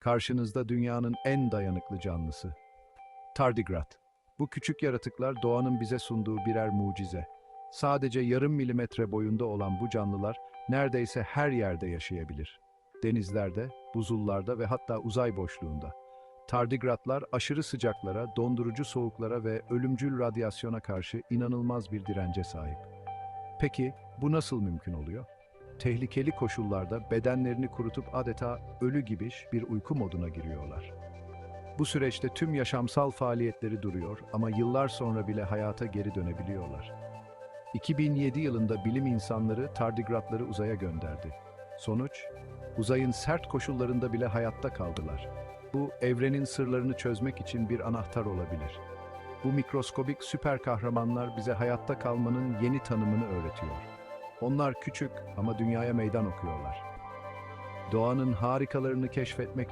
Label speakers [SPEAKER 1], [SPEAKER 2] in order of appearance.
[SPEAKER 1] Karşınızda dünyanın en dayanıklı canlısı. Tardigrat. Bu küçük yaratıklar doğanın bize sunduğu birer mucize. Sadece yarım milimetre boyunda olan bu canlılar neredeyse her yerde yaşayabilir. Denizlerde, buzullarda ve hatta uzay boşluğunda. Tardigratlar aşırı sıcaklara, dondurucu soğuklara ve ölümcül radyasyona karşı inanılmaz bir dirence sahip. Peki bu nasıl mümkün oluyor? Tehlikeli koşullarda bedenlerini kurutup adeta ölü gibi bir uyku moduna giriyorlar. Bu süreçte tüm yaşamsal faaliyetleri duruyor ama yıllar sonra bile hayata geri dönebiliyorlar. 2007 yılında bilim insanları tardigratları uzaya gönderdi. Sonuç, uzayın sert koşullarında bile hayatta kaldılar. Bu evrenin sırlarını çözmek için bir anahtar olabilir. Bu mikroskobik süper kahramanlar bize hayatta kalmanın yeni tanımını öğretiyor. Onlar küçük ama dünyaya meydan okuyorlar. Doğanın harikalarını keşfetmek